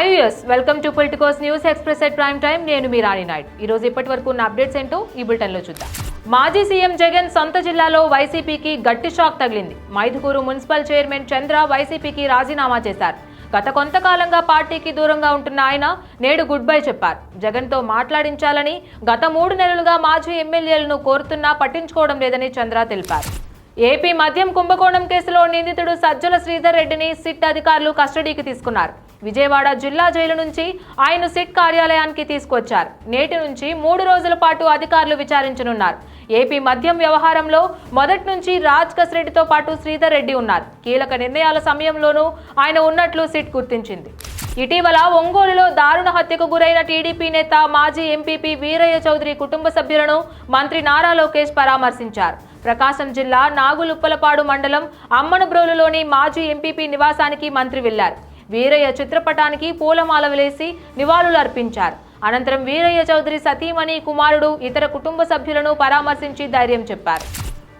Viewers welcome to Politicos news express at prime time నేను మీ రాణి నాయుడు. ఈ రోజు ఇప్పటి వరకు ఉన్న అప్డేట్స్ ఏంటో ఈ బులెటిన్లో చూద్దాం. మాజీ సీఎం జగన్ సొంత జిల్లాలో వైసీపీకి గట్టి షాక్ తగిలింది. మైదుకూరు మున్సిపల్ చైర్మన్ చంద్ర వైసీపీకి రాజీనామా చేశారు. గత కొంతకాలంగా పార్టీకి దూరంగా ఉంటున్న ఆయన నేడు గుడ్ బై చెప్పారు. జగన్తో మాట్లాడించాలని గత మూడు నెలలుగా మాజీ ఎమ్మెల్యేలను కోరుతున్నా పట్టించుకోవడం లేదని చంద్ర తెలిపారు. ఏపీ మద్యం కుంభకోణం కేసులో నిందితుడు సజ్జల శ్రీధర్ రెడ్డిని సిట్ అధికారులు కస్టడీకి తీసుకున్నారు. విజయవాడ జిల్లా జైలు నుంచి ఆయన సిట్ కార్యాలయానికి తీసుకొచ్చారు. నేటి నుంచి మూడు రోజుల పాటు అధికారులు విచారించనున్నారు. ఏపీ మద్యం వ్యవహారంలో మొదటి నుంచి రాజ్ కస్ రెడ్డితో పాటు శ్రీధర్ రెడ్డి ఉన్నారు. కీలక నిర్ణయాల సమయంలోనూ ఆయన ఉన్నట్లు సిట్ గుర్తించింది. ఇటీవల ఒంగోలులో దారుణ హత్యకు గురైన టీడీపీ నేత మాజీ ఎంపీపీ వీరయ్య చౌదరి కుటుంబ సభ్యులను మంత్రి నారా లోకేష్ పరామర్శించారు. ప్రకాశం జిల్లా నాగులుప్పలపాడు మండలం అమ్మనబ్రోలులోని మాజీ ఎంపీపీ నివాసానికి మంత్రి వెళ్ళారు. వీరయ్య చిత్రపటానికి పూలమాల వేసి నివాళులు అర్పించారు అనంతరం వీరయ్య చౌదరి సతీమణి కుమారుడు ఇతర కుటుంబ సభ్యులను పరామర్శించి ధైర్యం చెప్పారు.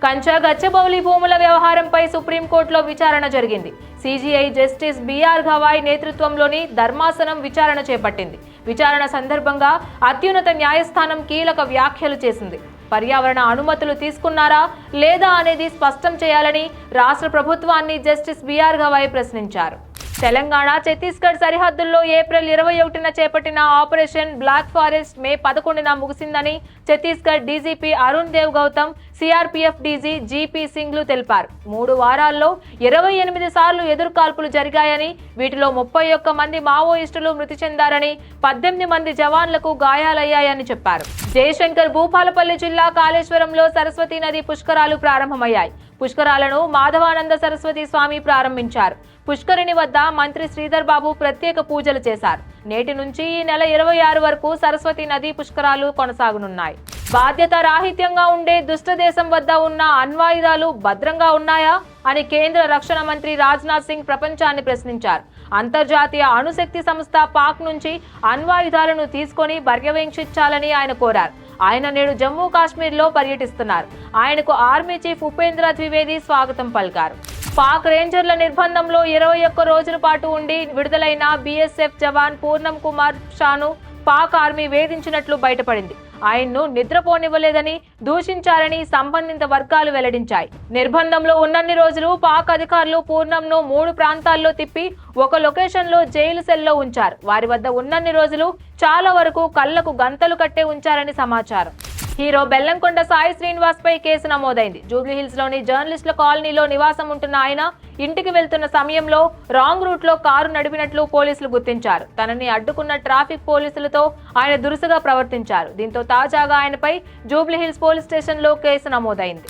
కంచా గచ్చబౌలి భూముల వ్యవహారంపై సుప్రీంకోర్టులో విచారణ జరిగింది. సిజిఐ జస్టిస్ బిఆర్ గవాయ్ నేతృత్వంలోని ధర్మాసనం విచారణ చేపట్టింది. విచారణ సందర్భంగా అత్యున్నత న్యాయస్థానం కీలక వ్యాఖ్యలు చేసింది. పర్యావరణ అనుమతులు తీసుకున్నారా లేదా అనేది స్పష్టం చేయాలని రాష్ట్ర ప్రభుత్వాన్ని జస్టిస్ బిఆర్ గవాయ్ ప్రశ్నించారు. తెలంగాణ ఛత్తీస్గఢ్ సరిహద్దుల్లో ఏప్రిల్ ఇరవై ఒకటిన చేపట్టిన ఆపరేషన్ బ్లాక్ ఫారెస్ట్ మే పదకొండున ముగిసిందని Chhattisgarh DGP Arun Dev Gautam CRPF DG GP సింగ్లు తెలిపారు. మూడు వారాల్లో ఇరవై ఎనిమిది సార్లు ఎదురుకాల్పులు జరిగాయని వీటిలో ముప్పై ఒక్క మంది మావోయిస్టులు మృతి చెందారని పద్దెనిమిది మంది జవాన్లకు గాయాలయ్యాయని చెప్పారు. జయశంకర్ భూపాలపల్లి జిల్లా కాళేశ్వరంలో సరస్వతీ నది పుష్కరాలు ప్రారంభమయ్యాయి. పుష్కరాలను మాధవానంద సరస్వతి స్వామి ప్రారంభించారు. పుష్కరిణి వద్ద మంత్రి శ్రీధర్ బాబు ప్రత్యేక పూజలు చేశారు. నేటి నుంచి ఈ నెల ఇరవై ఆరు వరకు సరస్వతి నది పుష్కరాలు కొనసాగనున్నాయి. బాధ్యత రాహిత్యంగా ఉండే దుష్టదేశం వద్ద ఉన్న అణ్వాయుధాలు భద్రంగా ఉన్నాయా అని కేంద్ర రక్షణ మంత్రి రాజ్నాథ్ సింగ్ ప్రపంచాన్ని ప్రశ్నించారు. అంతర్జాతీయ అణుశక్తి సంస్థ పాక్ నుంచి అణ్వాయుధాలను తీసుకొని పర్యవేక్షించాలని ఆయన కోరారు. ఆయన నేడు జమ్మూ కాశ్మీర్లో పర్యటిస్తున్నారు. ఆయనకు ఆర్మీ చీఫ్ ఉపేంద్ర ద్వివేది స్వాగతం పలికారు. పాక్ రేంజర్ల నిర్బంధంలో ఇరవై ఒక్క రోజుల పాటు ఉండి విడుదలైన బీఎస్ఎఫ్ జవాన్ పూర్ణం కుమార్ షాను పాక్ ఆర్మీ వేధించినట్లు బయటపడింది. ఆయన్ను నిద్రపోనివ్వలేదని దూషించారని సంబంధిత వర్గాలు వెల్లడించాయి. నిర్బంధంలో ఉన్నన్ని రోజులు పాక్ అధికారులు పూర్ణంను మూడు ప్రాంతాల్లో తిప్పి ఒక లొకేషన్లో జైలు సెల్లో ఉంచారు. వారి వద్ద ఉన్నన్ని రోజులు చాలా వరకు కళ్ళకు గంతలు కట్టే ఉంచారని సమాచారం. హీరో బెల్లంకొండ సాయి శ్రీనివాస్ పై కేసు నమోదైంది. జూబ్లీ హిల్స్లోని జర్నలిస్టుల కాలనీలో నివాసం ఉంటున్న ఆయన ఇంటికి వెళ్తున్న సమయంలో రాంగ్ రూట్లో కారు నడిపినట్లు పోలీసులు గుర్తించారు. తనని అడ్డుకున్న ట్రాఫిక్ పోలీసులతో ఆయన దురుసుగా ప్రవర్తించారు. దీంతో తాజాగా ఆయనపై జూబ్లీ హిల్స్ పోలీస్ స్టేషన్లో కేసు నమోదైంది.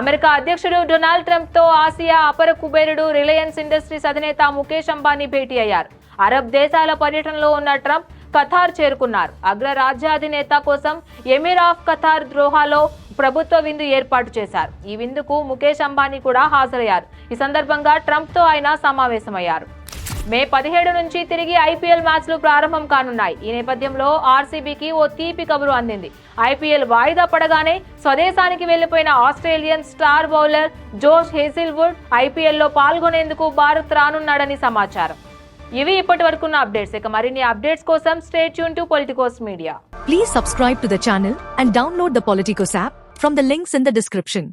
అమెరికా అధ్యక్షుడు డొనాల్డ్ ట్రంప్తో ఆసియా అపర కుబేరుడు రిలయన్స్ ఇండస్ట్రీస్ అధినేత ముఖేష్ అంబానీ భేటీ అయ్యారు. అరబ్ దేశాల పర్యటనలో ఉన్న ట్రంప్ ఖతార్ చేరుకున్నారు. అగ్ర రాజ్యాధినేత కోసం ఎమిర్ ఆఫ్ ఖతార్ ద్రోహాలో ప్రభుత్వ విందు ఏర్పాటు చేశారు. ఈ విందుకు ముఖేష్ అంబానీ కూడా హాజరయ్యారు. ఈ సందర్భంగా ట్రంప్తో ఆయన సమావేశమయ్యారు. మే పదిహేడు నుంచి తిరిగి ఐపీఎల్ మ్యాచ్లు ప్రారంభం కానున్నాయి. ఈ నేపథ్యంలో ఆర్సీబీకి ఓ తీపి కబురు అందింది. ఐపీఎల్ వాయిదా పడగానే స్వదేశానికి వెళ్ళిపోయిన Australian star bowler Josh Hazlewood ఐపీఎల్లో పాల్గొనేందుకు భారత్ రానున్నాడని సమాచారం. ఇవి ఇప్పటి వరకున్న అప్డేట్స్ ఇక మరిన్ని అప్డేట్స్ కోసం stay tune to Politicos media Please subscribe to the channel and download the Politicos app from the links in the description.